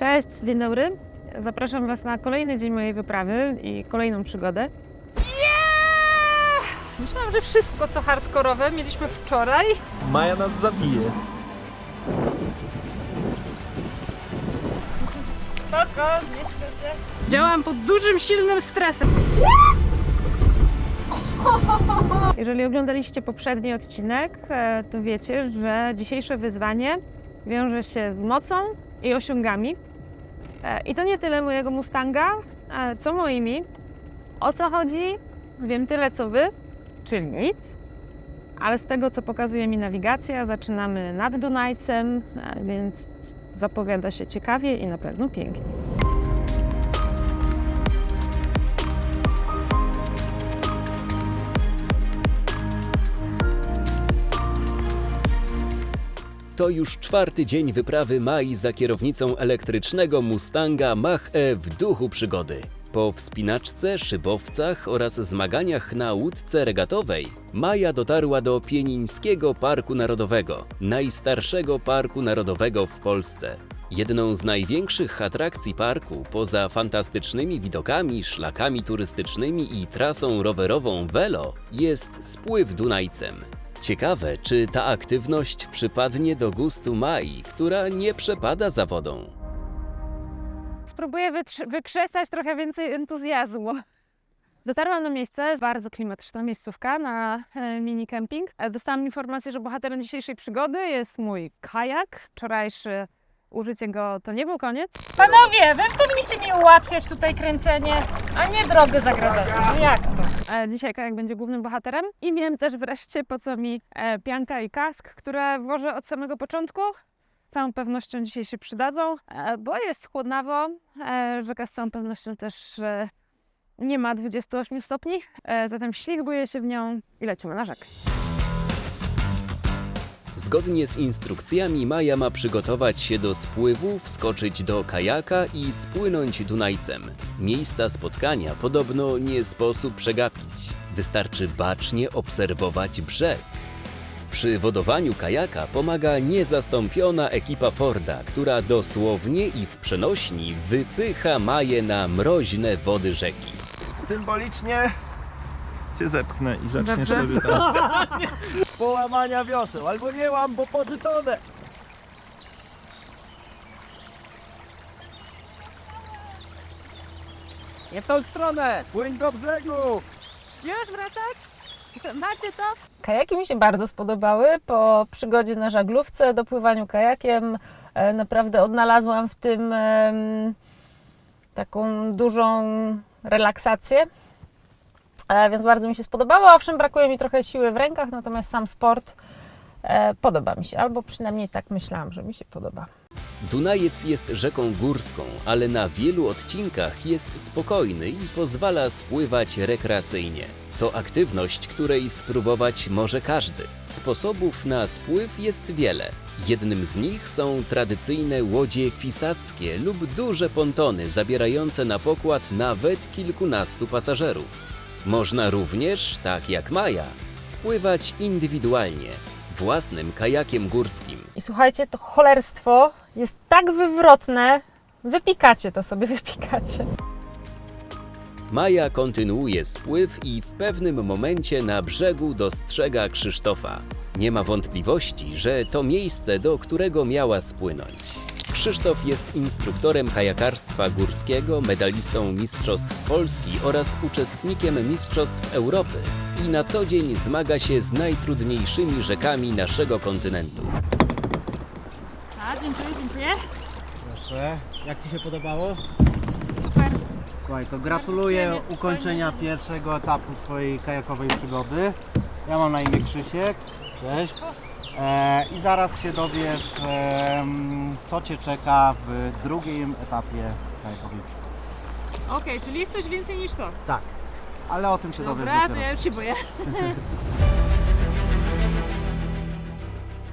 Cześć, dzień dobry. Zapraszam Was na kolejny dzień mojej wyprawy i kolejną przygodę. Nie! Myślałam, że wszystko co hardkorowe mieliśmy wczoraj. Maja nas zabije. Spoko, zmieszczę się. Działam pod dużym, silnym stresem. Jeżeli oglądaliście poprzedni odcinek, e, to wiecie, że dzisiejsze wyzwanie wiąże się z mocą i osiągami. E, I to nie tyle mojego Mustanga, e, co moimi. O co chodzi? Wiem tyle co wy, czyli nic. Ale z tego, co pokazuje mi nawigacja, zaczynamy nad Dunajcem, e, więc zapowiada się ciekawie i na pewno pięknie. To już czwarty dzień wyprawy Mai za kierownicą elektrycznego Mustanga Mach-E w duchu przygody. Po wspinaczce, szybowcach oraz zmaganiach na łódce regatowej, Maja dotarła do Pienińskiego Parku Narodowego, najstarszego parku narodowego w Polsce. Jedną z największych atrakcji parku, poza fantastycznymi widokami, szlakami turystycznymi i trasą rowerową Velo, jest spływ Dunajcem. Ciekawe, czy ta aktywność przypadnie do gustu Mai, która nie przepada za wodą. Spróbuję wykrzesać trochę więcej entuzjazmu. Dotarłam na miejsce, bardzo klimatyczna miejscówka na e, mini camping. E, Dostałam informację, że bohaterem dzisiejszej przygody jest mój kajak. Wczorajszy użycie go to nie był koniec. Panowie, wy powinniście mi ułatwiać tutaj kręcenie, a nie drogę zagradzacie. No jak to? E, Dzisiaj kajak będzie głównym bohaterem. I wiem też wreszcie po co mi e, pianka i kask, które włożę od samego początku. Z całą pewnością dzisiaj się przydadzą, e, bo jest chłodnawo. e, Rzeka z całą pewnością też e, nie ma 28 stopni, e, zatem ślizguję się w nią i lecimy na rzekę. Zgodnie z instrukcjami Maja ma przygotować się do spływu, wskoczyć do kajaka i spłynąć Dunajcem. Miejsca spotkania podobno nie sposób przegapić. Wystarczy bacznie obserwować brzeg. Przy wodowaniu kajaka pomaga niezastąpiona ekipa Forda, która dosłownie i w przenośni wypycha Maję na mroźne wody rzeki. Symbolicznie cię zepchnę i zaczniesz sobie tam. połamania wioseł, albo nie łam, bo pożytone. Nie w tą stronę! Płyń do brzegu! Już wracać? Macie to? Kajaki mi się bardzo spodobały. Po przygodzie na żaglówce, dopływaniu kajakiem, e, naprawdę odnalazłam w tym taką dużą relaksację. E, Więc bardzo mi się spodobało. Owszem, brakuje mi trochę siły w rękach, natomiast sam sport e, podoba mi się, albo przynajmniej tak myślałam, że mi się podoba. Dunajec jest rzeką górską, ale na wielu odcinkach jest spokojny i pozwala spływać rekreacyjnie. To aktywność, której spróbować może każdy. Sposobów na spływ jest wiele. Jednym z nich są tradycyjne łodzie fisackie lub duże pontony zabierające na pokład nawet kilkunastu pasażerów. Można również, tak jak Maja, spływać indywidualnie, własnym kajakiem górskim. I słuchajcie, to cholerstwo jest tak wywrotne. Wypikacie to sobie, wypikacie. Maja kontynuuje spływ i w pewnym momencie na brzegu dostrzega Krzysztofa. Nie ma wątpliwości, że to miejsce, do którego miała spłynąć. Krzysztof jest instruktorem kajakarstwa górskiego, medalistą Mistrzostw Polski oraz uczestnikiem Mistrzostw Europy i na co dzień zmaga się z najtrudniejszymi rzekami naszego kontynentu. A, dziękuję, dziękuję. Proszę, jak Ci się podobało? Super. Słuchaj, to gratuluję ukończenia pierwszego etapu Twojej kajakowej przygody. Ja mam na imię Krzysiek, cześć. E, I zaraz się dowiesz, co Cię czeka w drugim etapie przygody. Okej, czyli jest coś więcej niż to. Tak, ale o tym się dowiesz Dobra, to dopiero. ja już się boję.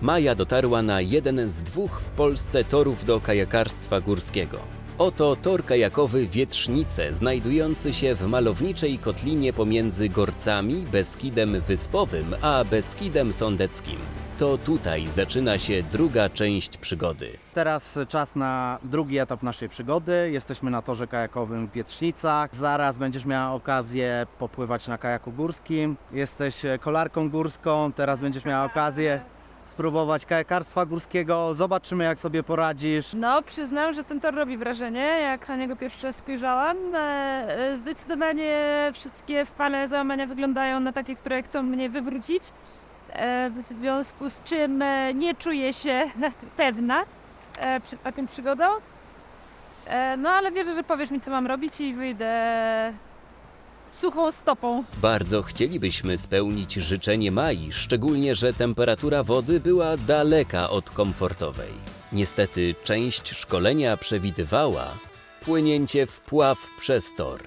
Maja dotarła na jeden z dwóch w Polsce torów do kajakarstwa górskiego. Oto tor kajakowy Wietrznice, znajdujący się w malowniczej kotlinie pomiędzy Gorcami, Beskidem Wyspowym a Beskidem Sądeckim. To tutaj zaczyna się druga część przygody. Teraz czas na drugi etap naszej przygody. Jesteśmy na torze kajakowym w Wietrznicach. Zaraz będziesz miała okazję popływać na kajaku górskim. Jesteś kolarką górską, teraz będziesz miała okazję spróbować kajakarstwa górskiego. Zobaczymy jak sobie poradzisz. No, przyznam, że ten tor robi wrażenie, jak na niego pierwszy raz spojrzałam. E, e, Zdecydowanie wszystkie fale załamania wyglądają na takie, które chcą mnie wywrócić. E, W związku z czym e, nie czuję się pewna e, przed taką przygodą. No, ale wierzę, że powiesz mi, co mam robić i wyjdę suchą stopą. Bardzo chcielibyśmy spełnić życzenie Mai, szczególnie, że temperatura wody była daleka od komfortowej. Niestety, część szkolenia przewidywała płynięcie w pław przez tor.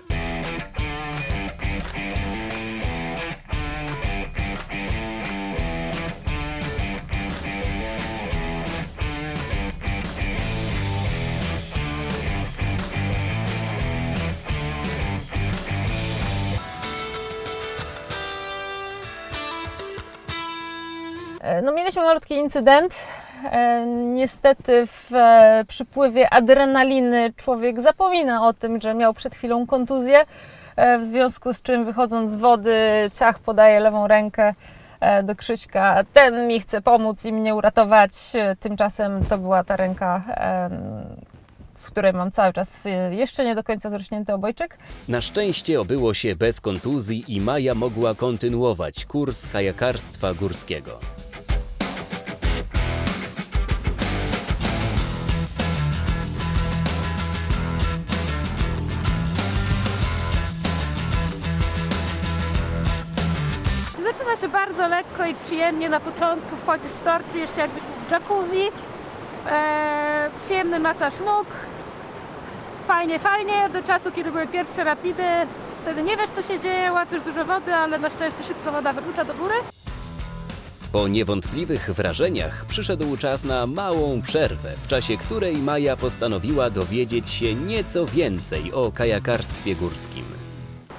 No, mieliśmy malutki incydent. E, Niestety w e, przypływie adrenaliny człowiek zapomina o tym, że miał przed chwilą kontuzję, e, w związku z czym wychodząc z wody ciach podaje lewą rękę e, do Krzyśka. Ten mi chce pomóc i mnie uratować. E, Tymczasem to była ta ręka, w której mam cały czas e, jeszcze nie do końca zrośnięty obojczyk. Na szczęście obyło się bez kontuzji i Maja mogła kontynuować kurs kajakarstwa górskiego. Zaczyna się bardzo lekko i przyjemnie. Na początku wchodzisz w tor, czujesz się jakby w jacuzzi. E, przyjemny masaż nóg. Fajnie, fajnie. Do czasu, kiedy były pierwsze rapidy, wtedy nie wiesz, co się dzieje, łapiesz dużo wody, ale na szczęście szybko woda wyrzuca do góry. Po niewątpliwych wrażeniach przyszedł czas na małą przerwę, w czasie której Maja postanowiła dowiedzieć się nieco więcej o kajakarstwie górskim.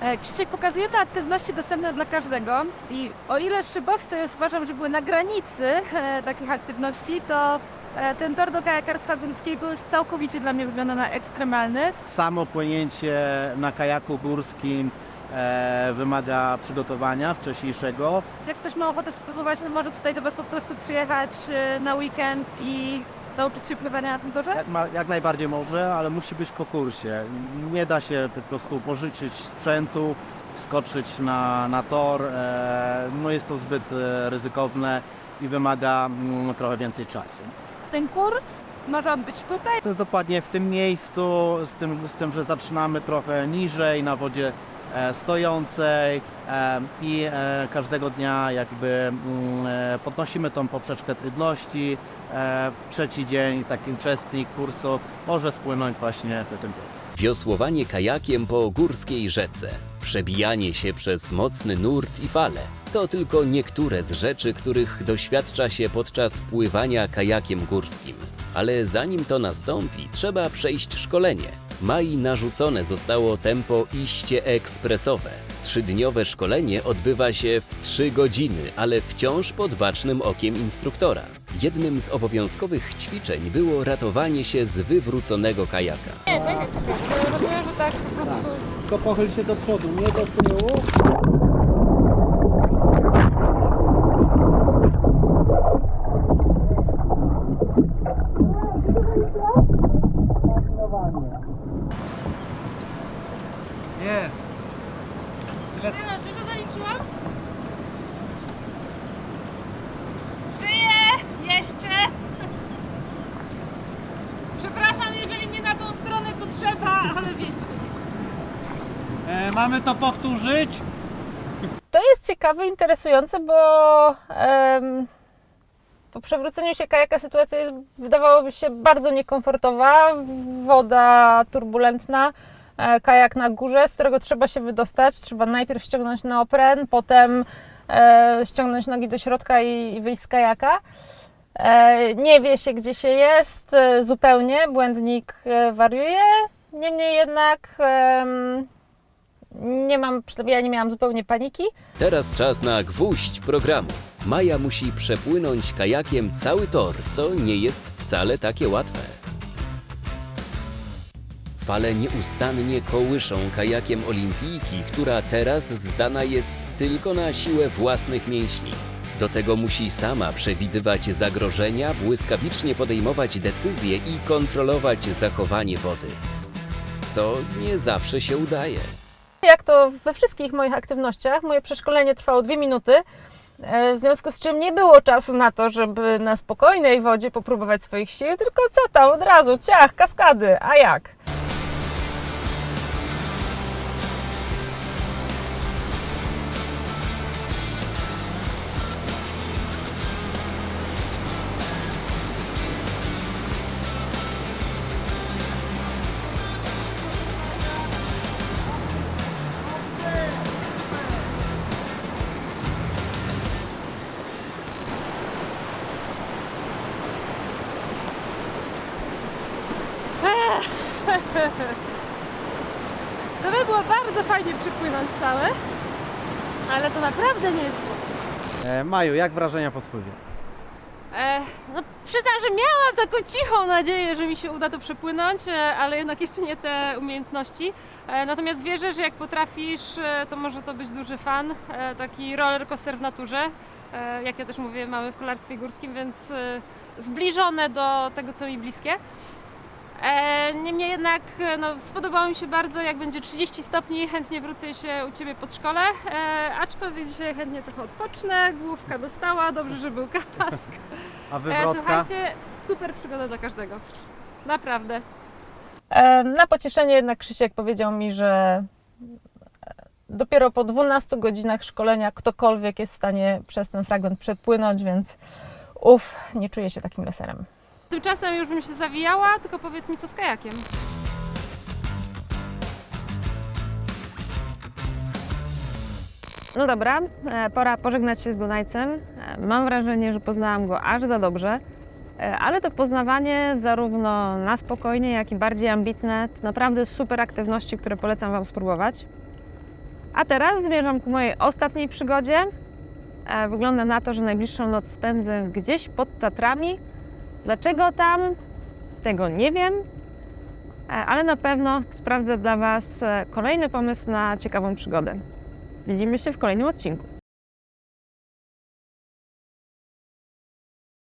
E, Krzysiek pokazuje te aktywności dostępne dla każdego i o ile szybowce uważam, że były na granicy e, takich aktywności, to e, ten tor do kajakarstwa górskiego już całkowicie dla mnie wygląda na ekstremalny. Samo płynięcie na kajaku górskim e, wymaga przygotowania wcześniejszego. Jak ktoś ma ochotę spróbować, to może tutaj do Was po prostu przyjechać e, na weekend i nauczyć się pływania na tym torze? Jak, ma, jak najbardziej może, ale musi być po kursie. Nie da się po prostu pożyczyć sprzętu, wskoczyć na, na tor. E, no jest to zbyt e, ryzykowne i wymaga mm, trochę więcej czasu. Ten kurs może odbyć tutaj. To jest dokładnie w tym miejscu, z tym, z tym że zaczynamy trochę niżej na wodzie e, stojącej e, i e, każdego dnia jakby mm, e, podnosimy tą poprzeczkę trudności. E, w trzeci dzień taki uczestnik kursu może spłynąć właśnie po tym torze. Wiosłowanie kajakiem po górskiej rzece, przebijanie się przez mocny nurt i fale to tylko niektóre z rzeczy, których doświadcza się podczas pływania kajakiem górskim. Ale zanim to nastąpi, trzeba przejść szkolenie. Mai narzucone zostało tempo iście ekspresowe. Trzydniowe szkolenie odbywa się w 3 godziny, ale wciąż pod bacznym okiem instruktora. Jednym z obowiązkowych ćwiczeń było ratowanie się z wywróconego kajaka. Nie, czekaj, czekaj. Rozumiem, że tak po prostu... Tylko pochyl się do przodu, nie do tyłu. Jest. Tyle Nie no, czy to zaliczyłam? Żyję! Jeszcze! Przepraszam, jeżeli nie na tą stronę, co trzeba, ale wiecie. E, mamy to powtórzyć? To jest ciekawe, interesujące, bo po przewróceniu się kajaka sytuacja jest, wydawałoby się, bardzo niekomfortowa. Woda turbulentna, e, kajak na górze, z którego trzeba się wydostać. Trzeba najpierw ściągnąć neopren, potem e, ściągnąć nogi do środka i, i wyjść z kajaka. E, nie wie się, gdzie się jest e, zupełnie, błędnik e, wariuje. Niemniej jednak em, nie mam, przynajmniej ja nie miałam zupełnie paniki. Teraz czas na gwóźdź programu. Maja musi przepłynąć kajakiem cały tor, co nie jest wcale takie łatwe. Fale nieustannie kołyszą kajakiem olimpijki, która teraz zdana jest tylko na siłę własnych mięśni. Do tego musi sama przewidywać zagrożenia, błyskawicznie podejmować decyzje i kontrolować zachowanie wody. Co nie zawsze się udaje. Jak to we wszystkich moich aktywnościach, moje przeszkolenie trwało dwie minuty, e, w związku z czym nie było czasu na to, żeby na spokojnej wodzie popróbować swoich sił, tylko co tam, od razu, ciach, kaskady, a jak? To by było bardzo fajnie przypłynąć całe, ale to naprawdę nie jest proste. E, Maju, jak wrażenia po spływie? E, no, przyznam, że miałam taką cichą nadzieję, że mi się uda to przepłynąć, e, ale jednak jeszcze nie te umiejętności. E, natomiast wierzę, że jak potrafisz, e, to może to być duży fan. E, taki roller coaster w naturze. E, jak ja też mówię, mamy w kolarstwie górskim, więc e, zbliżone do tego, co mi bliskie. E, Niemniej jednak e, no, spodobało mi się bardzo, jak będzie 30 stopni, chętnie wrócę się u Ciebie pod szkole, e, aczkolwiek dzisiaj chętnie trochę odpocznę, główka dostała, dobrze, że był kask. A E, wywrotka? słuchajcie, super przygoda dla każdego. Naprawdę. E, Na pocieszenie jednak Krzysiek powiedział mi, że dopiero po 12 godzinach szkolenia ktokolwiek jest w stanie przez ten fragment przepłynąć, więc uff, nie czuję się takim leserem. Tymczasem już bym się zawijała, tylko powiedz mi co z kajakiem. No dobra, e, pora pożegnać się z Dunajcem. E, Mam wrażenie, że poznałam go aż za dobrze, E, ale to poznawanie zarówno na spokojnie, jak i bardziej ambitne to naprawdę super aktywności, które polecam Wam spróbować. A teraz zmierzam ku mojej ostatniej przygodzie. Wygląda na to, że najbliższą noc spędzę gdzieś pod Tatrami. Dlaczego tam? Tego nie wiem, e, ale na pewno sprawdzę dla Was e, kolejny pomysł na ciekawą przygodę. Widzimy się w kolejnym odcinku.